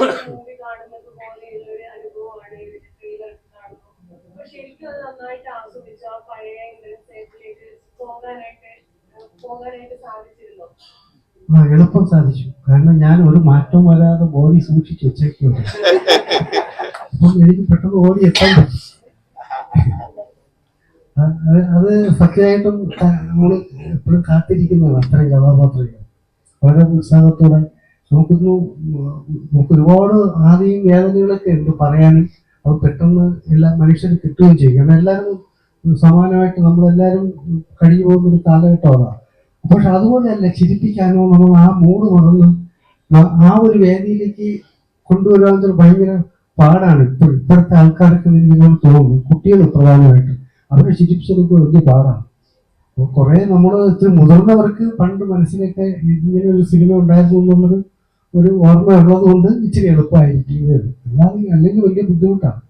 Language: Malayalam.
ഒരു അനുഭവമാണ് ആസ്വദിച്ചു ആ സാധിച്ചിരുന്നു? എളുപ്പം സാധിച്ചു. കാരണം ഞാൻ ഒരു മാറ്റം വരാതെ ബോഡി സൂക്ഷിച്ച് വെച്ചേക്കുണ്ട് അപ്പം എനിക്ക് പെട്ടെന്ന് ഓടി എത്താൻ പറ്റി. അത് സത്യമായിട്ടും നമ്മൾ എപ്പോഴും കാത്തിരിക്കുന്നതാണ് അത്തരം കഥാപാത്രങ്ങൾ. വളരെ ഉത്സാഹത്തോടെ നമുക്കൊരു നമുക്ക് ഒരുപാട് ആദ്യം വേദനകളൊക്കെ ഉണ്ട് പറയാനും. അത് പെട്ടെന്ന് എല്ലാ മനുഷ്യരും കിട്ടുകയും ചെയ്യും. കാരണം എല്ലാവരും സമാനമായിട്ട് നമ്മളെല്ലാവരും കഴിഞ്ഞു പോകുന്ന ഒരു കാലഘട്ടം അതാണ് പക്ഷെ അതുപോലെയല്ല ചിരിപ്പിക്കാനോ നമ്മൾ ആ മൂഡ് മറന്ന് ആ- ഒരു വേദിയിലേക്ക് കൊണ്ടുവരാൻ ഭയങ്കര പാടാണ് ഇപ്പോൾ ഇപ്പോഴത്തെ ആൾക്കാർക്ക് എനിക്ക് തോന്നുന്നു. കുട്ടികൾ പ്രധാനമായിട്ട് അവരെ ചിരിപ്പിച്ചെടുക്കുക വലിയ പാടാണ്. അപ്പോൾ കുറേ നമ്മൾ ഇത്തിരി മുതിർന്നവർക്ക് പണ്ട് മനസ്സിലൊക്കെ ഇങ്ങനെ ഒരു സിനിമ ഉണ്ടായിരുന്നു എന്നുള്ളൊരു ഒരു ഓർമ്മ ഉള്ളത് കൊണ്ട് ഇച്ചിരി എളുപ്പമായിരിക്കും. അല്ലാതെ അല്ലെങ്കിൽ വലിയ ബുദ്ധിമുട്ടാണ്.